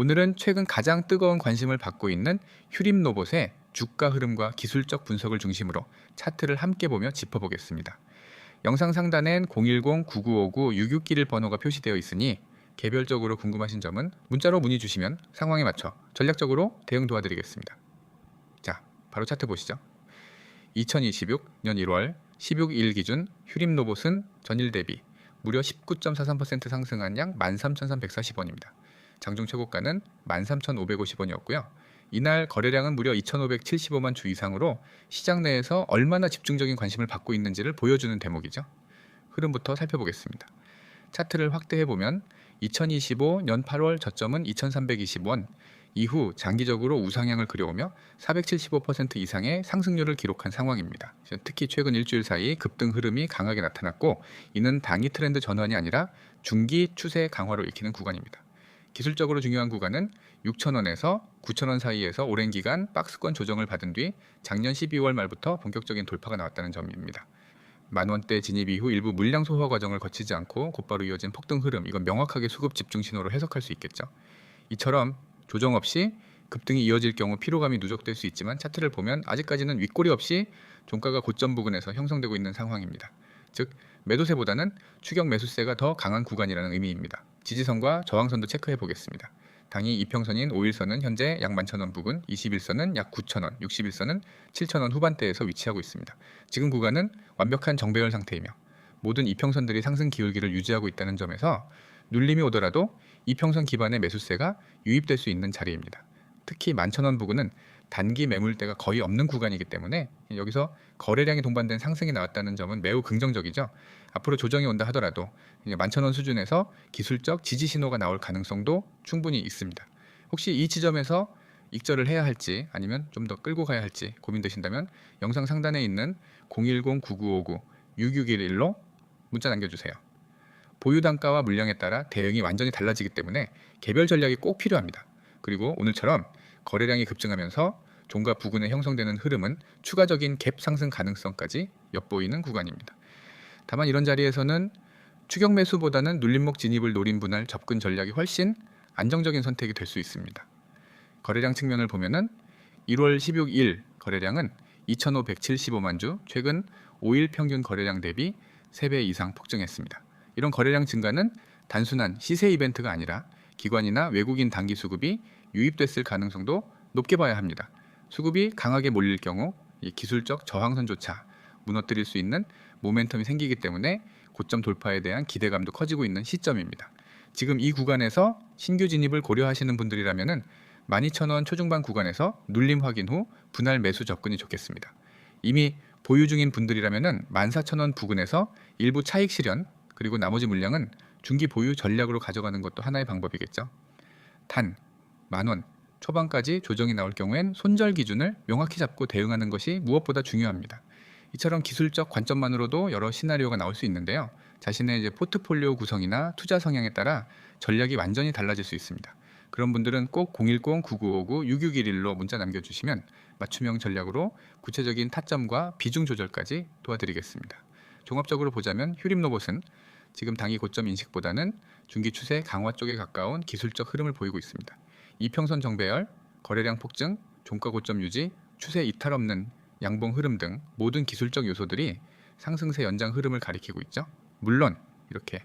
오늘은 최근 가장 뜨거운 관심을 받고 있는 휴림 로봇의 주가 흐름과 기술적 분석을 중심으로 차트를 함께 보며 짚어보겠습니다. 영상 상단엔 010-9959-6691 번호가 표시되어 있으니 개별적으로 궁금하신 점은 문자로 문의 주시면 상황에 맞춰 전략적으로 대응 도와드리겠습니다. 자, 바로 차트 보시죠. 2026년 1월 16일 기준 휴림 로봇은 전일 대비 무려 19.43% 상승한 양 13,340원입니다. 장중 최고가는 13,550원이었고요. 이날 거래량은 무려 2,575만 주 이상으로 시장 내에서 얼마나 집중적인 관심을 받고 있는지를 보여주는 대목이죠. 흐름부터 살펴보겠습니다. 차트를 확대해 보면 2025년 8월 저점은 2,320원, 이후 장기적으로 우상향을 그려오며 475% 이상의 상승률을 기록한 상황입니다. 특히 최근 일주일 사이 급등 흐름이 강하게 나타났고 이는 단기 트렌드 전환이 아니라 중기 추세 강화로 읽히는 구간입니다. 기술적으로 중요한 구간은 6,000원에서 9,000원 사이에서 오랜 기간 박스권 조정을 받은 뒤 작년 12월 말부터 본격적인 돌파가 나왔다는 점입니다. 만 원대 진입 이후 일부 물량 소화 과정을 거치지 않고 곧바로 이어진 폭등 흐름 이건 명확하게 수급 집중 신호로 해석할 수 있겠죠. 이처럼 조정 없이 급등이 이어질 경우 피로감이 누적될 수 있지만 차트를 보면 아직까지는 윗꼬리 없이 종가가 고점 부근에서 형성되고 있는 상황입니다. 즉 매도세보다는 추격 매수세가 더 강한 구간이라는 의미입니다. 지지선과 저항선도 체크해 보겠습니다. 당이 이평선인 5일선은 현재 약 11,000원 부근, 21선은 약 9,000원, 61선은 7,000원 후반대에서 위치하고 있습니다. 지금 구간은 완벽한 정배열 상태이며 모든 이평선들이 상승 기울기를 유지하고 있다는 점에서 눌림이 오더라도 이평선 기반의 매수세가 유입될 수 있는 자리입니다. 특히 11,000원 부근은 단기 매물대가 거의 없는 구간이기 때문에 여기서 거래량이 동반된 상승이 나왔다는 점은 매우 긍정적이죠. 앞으로 조정이 온다 하더라도 11,000원 수준에서 기술적 지지 신호가 나올 가능성도 충분히 있습니다. 혹시 이 지점에서 익절을 해야 할지 아니면 좀 더 끌고 가야 할지 고민되신다면 영상 상단에 있는 010-9959-6611로 문자 남겨주세요. 보유 단가와 물량에 따라 대응이 완전히 달라지기 때문에 개별 전략이 꼭 필요합니다. 그리고 오늘처럼 거래량이 급증하면서 종가 부근에 형성되는 흐름은 추가적인 갭 상승 가능성까지 엿보이는 구간입니다. 다만 이런 자리에서는 추격 매수보다는 눌림목 진입을 노린 분할 접근 전략이 훨씬 안정적인 선택이 될 수 있습니다. 거래량 측면을 보면은 1월 16일 거래량은 2,575만 주, 최근 5일 평균 거래량 대비 3배 이상 폭증했습니다. 이런 거래량 증가는 단순한 시세 이벤트가 아니라 기관이나 외국인 단기 수급이 유입됐을 가능성도 높게 봐야 합니다. 수급이 강하게 몰릴 경우 이 기술적 저항선조차 무너뜨릴 수 있는 모멘텀이 생기기 때문에 고점 돌파에 대한 기대감도 커지고 있는 시점입니다. 지금 이 구간에서 신규 진입을 고려하시는 분들이라면은 12,000원 초중반 구간에서 눌림 확인 후 분할 매수 접근이 좋겠습니다. 이미 보유 중인 분들이라면은 14,000원 부근에서 일부 차익 실현 그리고 나머지 물량은 중기 보유 전략으로 가져가는 것도 하나의 방법이겠죠. 단 만 원 초반까지 조정이 나올 경우엔 손절 기준을 명확히 잡고 대응하는 것이 무엇보다 중요합니다. 이처럼 기술적 관점만으로도 여러 시나리오가 나올 수 있는데요. 자신의 이제 포트폴리오 구성이나 투자 성향에 따라 전략이 완전히 달라질 수 있습니다. 그런 분들은 꼭 010-9959-6611로 문자 남겨주시면 맞춤형 전략으로 구체적인 타점과 비중 조절까지 도와드리겠습니다. 종합적으로 보자면 휴림 로봇은 지금 당이 고점 인식보다는 중기 추세 강화 쪽에 가까운 기술적 흐름을 보이고 있습니다. 이평선 정배열, 거래량 폭증, 종가 고점 유지, 추세 이탈 없는 양봉 흐름 등 모든 기술적 요소들이 상승세 연장 흐름을 가리키고 있죠. 물론 이렇게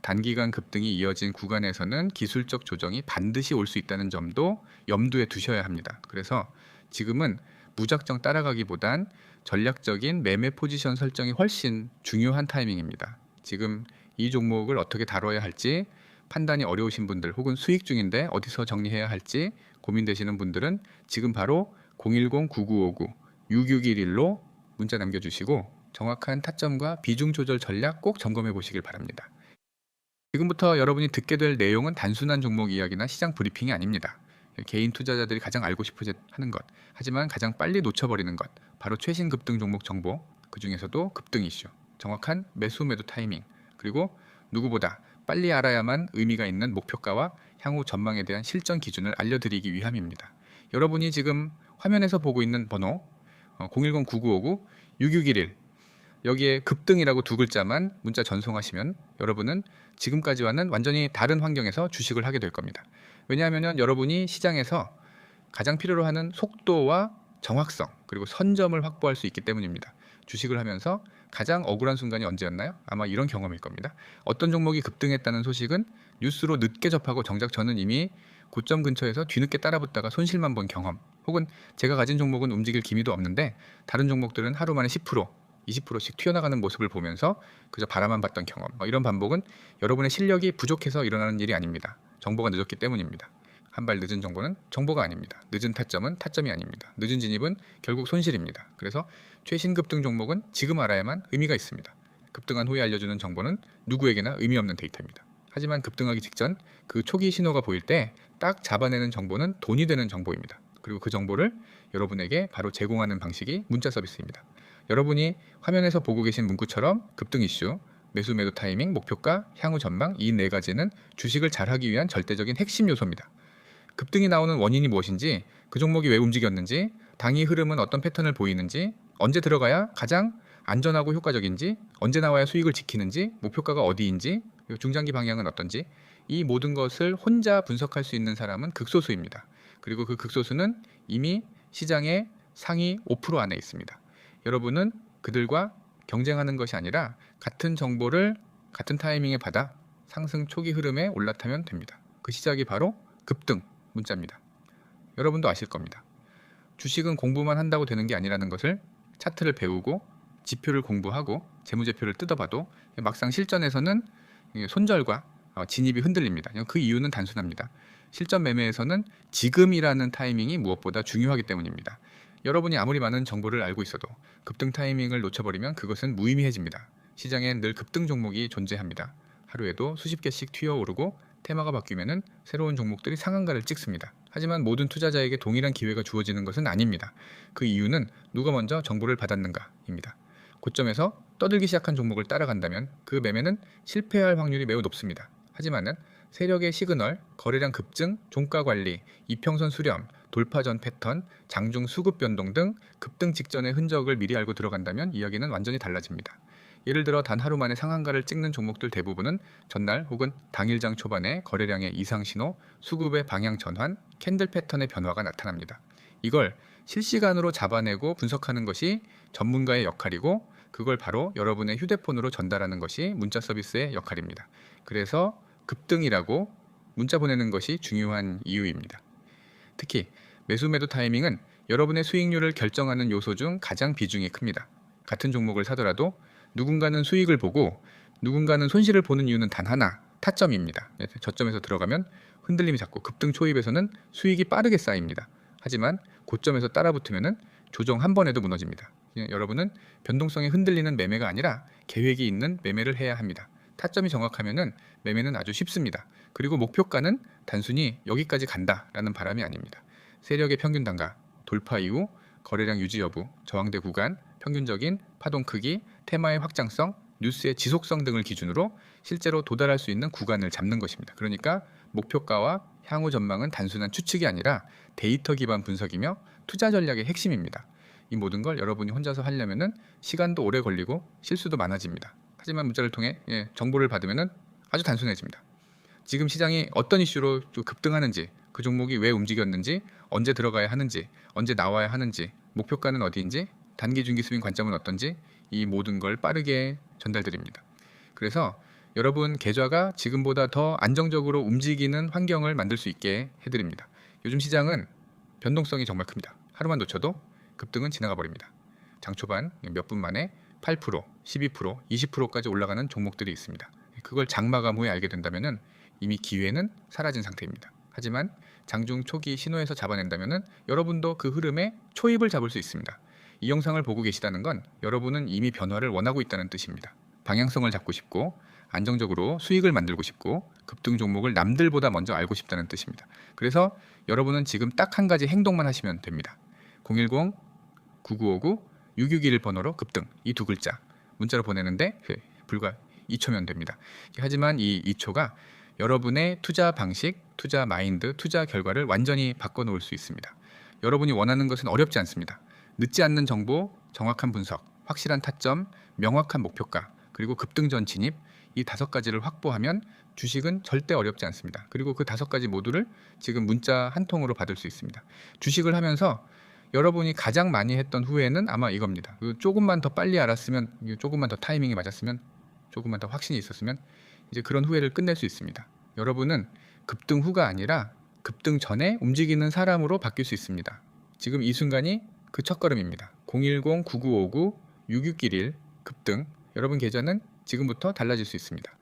단기간 급등이 이어진 구간에서는 기술적 조정이 반드시 올 수 있다는 점도 염두에 두셔야 합니다. 그래서 지금은 무작정 따라가기보단 전략적인 매매 포지션 설정이 훨씬 중요한 타이밍입니다. 지금 이 종목을 어떻게 다뤄야 할지 판단이 어려우신 분들 혹은 수익 중인데 어디서 정리해야 할지 고민되시는 분들은 지금 바로 010-9959-6611로 문자 남겨주시고 정확한 타점과 비중 조절 전략 꼭 점검해 보시길 바랍니다. 지금부터 여러분이 듣게 될 내용은 단순한 종목 이야기나 시장 브리핑이 아닙니다. 개인 투자자들이 가장 알고 싶어 하는 것, 하지만 가장 빨리 놓쳐버리는 것, 바로 최신 급등 종목 정보, 그 중에서도 급등 이슈, 정확한 매수 매도 타이밍, 그리고 누구보다 빨리 알아야만 의미가 있는 목표가와 향후 전망에 대한 실전 기준을 알려드리기 위함입니다. 여러분이 지금 화면에서 보고 있는 번호 010-9959-6611 여기에 급등이라고 두 글자만 문자 전송하시면 여러분은 지금까지와는 완전히 다른 환경에서 주식을 하게 될 겁니다. 왜냐하면 여러분이 시장에서 가장 필요로 하는 속도와 정확성 그리고 선점을 확보할 수 있기 때문입니다. 주식을 하면서 가장 억울한 순간이 언제였나요? 아마 이런 경험일 겁니다. 어떤 종목이 급등했다는 소식은 뉴스로 늦게 접하고 정작 저는 이미 고점 근처에서 뒤늦게 따라붙다가 손실만 본 경험 혹은 제가 가진 종목은 움직일 기미도 없는데 다른 종목들은 하루 만에 10% 20%씩 튀어나가는 모습을 보면서 그저 바라만 봤던 경험 뭐 이런 반복은 여러분의 실력이 부족해서 일어나는 일이 아닙니다. 정보가 늦었기 때문입니다. 한 발 늦은 정보는 정보가 아닙니다. 늦은 타점은 타점이 아닙니다. 늦은 진입은 결국 손실입니다. 그래서 최신 급등 종목은 지금 알아야만 의미가 있습니다. 급등한 후에 알려주는 정보는 누구에게나 의미 없는 데이터입니다. 하지만 급등하기 직전 그 초기 신호가 보일 때 딱 잡아내는 정보는 돈이 되는 정보입니다. 그리고 그 정보를 여러분에게 바로 제공하는 방식이 문자 서비스입니다. 여러분이 화면에서 보고 계신 문구처럼 급등 이슈, 매수 매도 타이밍, 목표가, 향후 전망 이 네 가지는 주식을 잘하기 위한 절대적인 핵심 요소입니다. 급등이 나오는 원인이 무엇인지, 그 종목이 왜 움직였는지, 당이 흐름은 어떤 패턴을 보이는지, 언제 들어가야 가장 안전하고 효과적인지, 언제 나와야 수익을 지키는지, 목표가가 어디인지, 중장기 방향은 어떤지 이 모든 것을 혼자 분석할 수 있는 사람은 극소수입니다. 그리고 그 극소수는 이미 시장의 상위 5% 안에 있습니다. 여러분은 그들과 경쟁하는 것이 아니라 같은 정보를 같은 타이밍에 받아 상승 초기 흐름에 올라타면 됩니다. 그 시작이 바로 급등 문자입니다. 여러분도 아실 겁니다. 주식은 공부만 한다고 되는 게 아니라는 것을 차트를 배우고 지표를 공부하고 재무제표를 뜯어봐도 막상 실전에서는 손절과 어, 진입이 흔들립니다. 그 이유는 단순합니다. 실전 매매에서는 지금이라는 타이밍이 무엇보다 중요하기 때문입니다. 여러분이 아무리 많은 정보를 알고 있어도 급등 타이밍을 놓쳐버리면 그것은 무의미해집니다. 시장엔 늘 급등 종목이 존재합니다. 하루에도 수십 개씩 튀어오르고 테마가 바뀌면 새로운 종목들이 상한가를 찍습니다. 하지만 모든 투자자에게 동일한 기회가 주어지는 것은 아닙니다. 그 이유는 누가 먼저 정보를 받았는가입니다. 고점에서 떠들기 시작한 종목을 따라간다면 그 매매는 실패할 확률이 매우 높습니다. 하지만은 세력의 시그널, 거래량 급증, 종가 관리, 이평선 수렴, 돌파 전 패턴, 장중 수급 변동 등 급등 직전의 흔적을 미리 알고 들어간다면 이야기는 완전히 달라집니다. 예를 들어 단 하루 만에 상한가를 찍는 종목들 대부분은 전날 혹은 당일장 초반에 거래량의 이상 신호, 수급의 방향 전환, 캔들 패턴의 변화가 나타납니다. 이걸 실시간으로 잡아내고 분석하는 것이 전문가의 역할이고 그걸 바로 여러분의 휴대폰으로 전달하는 것이 문자 서비스의 역할입니다. 그래서 급등이라고 문자 보내는 것이 중요한 이유입니다. 특히 매수 매도 타이밍은 여러분의 수익률을 결정하는 요소 중 가장 비중이 큽니다. 같은 종목을 사더라도 누군가는 수익을 보고 누군가는 손실을 보는 이유는 단 하나, 타점입니다. 네, 저점에서 들어가면 흔들림이 작고 급등 초입에서는 수익이 빠르게 쌓입니다. 하지만 고점에서 따라붙으면 조정 한 번에도 무너집니다. 예, 여러분은 변동성에 흔들리는 매매가 아니라 계획이 있는 매매를 해야 합니다. 타점이 정확하면은 매매는 아주 쉽습니다. 그리고 목표가는 단순히 여기까지 간다라는 바람이 아닙니다. 세력의 평균 단가, 돌파 이후 거래량 유지 여부, 저항대 구간, 평균적인 파동 크기, 테마의 확장성, 뉴스의 지속성 등을 기준으로 실제로 도달할 수 있는 구간을 잡는 것입니다. 그러니까 목표가와 향후 전망은 단순한 추측이 아니라 데이터 기반 분석이며 투자 전략의 핵심입니다. 이 모든 걸 여러분이 혼자서 하려면은 시간도 오래 걸리고 실수도 많아집니다. 하지만 문자를 통해 예, 정보를 받으면은 아주 단순해집니다. 지금 시장이 어떤 이슈로 급등하는지, 그 종목이 왜 움직였는지, 언제 들어가야 하는지, 언제 나와야 하는지, 목표가는 어디인지, 단기 중기 수익 관점은 어떤지 이 모든 걸 빠르게 전달드립니다. 그래서 여러분 계좌가 지금보다 더 안정적으로 움직이는 환경을 만들 수 있게 해드립니다. 요즘 시장은 변동성이 정말 큽니다. 하루만 놓쳐도 급등은 지나가 버립니다. 장 초반 몇 분 만에 8%, 12%, 20%까지 올라가는 종목들이 있습니다. 그걸 장 마감 후에 알게 된다면 이미 기회는 사라진 상태입니다. 하지만 장중 초기 신호에서 잡아낸다면 여러분도 그 흐름에 초입을 잡을 수 있습니다. 이 영상을 보고 계시다는 건 여러분은 이미 변화를 원하고 있다는 뜻입니다. 방향성을 잡고 싶고 안정적으로 수익을 만들고 싶고 급등 종목을 남들보다 먼저 알고 싶다는 뜻입니다. 그래서 여러분은 지금 딱 한 가지 행동만 하시면 됩니다. 010 9959 661 번호로 급등 이 두 글자 문자로 보내는데 그 불과 2초면 됩니다. 하지만 이 2초가 여러분의 투자 방식, 투자 마인드, 투자 결과를 완전히 바꿔놓을 수 있습니다. 여러분이 원하는 것은 어렵지 않습니다. 늦지 않는 정보, 정확한 분석, 확실한 타점, 명확한 목표가, 그리고 급등 전 진입 이 다섯 가지를 확보하면 주식은 절대 어렵지 않습니다. 그리고 그 다섯 가지 모두를 지금 문자 한 통으로 받을 수 있습니다. 주식을 하면서 여러분이 가장 많이 했던 후회는 아마 이겁니다. 그 조금만 더 빨리 알았으면, 조금만 더 타이밍이 맞았으면, 조금만 더 확신이 있었으면 이제 그런 후회를 끝낼 수 있습니다. 여러분은 급등 후가 아니라 급등 전에 움직이는 사람으로 바뀔 수 있습니다. 지금 이 순간이 그 첫걸음입니다. 010-9959-6611 급등 여러분 계좌는 지금부터 달라질 수 있습니다.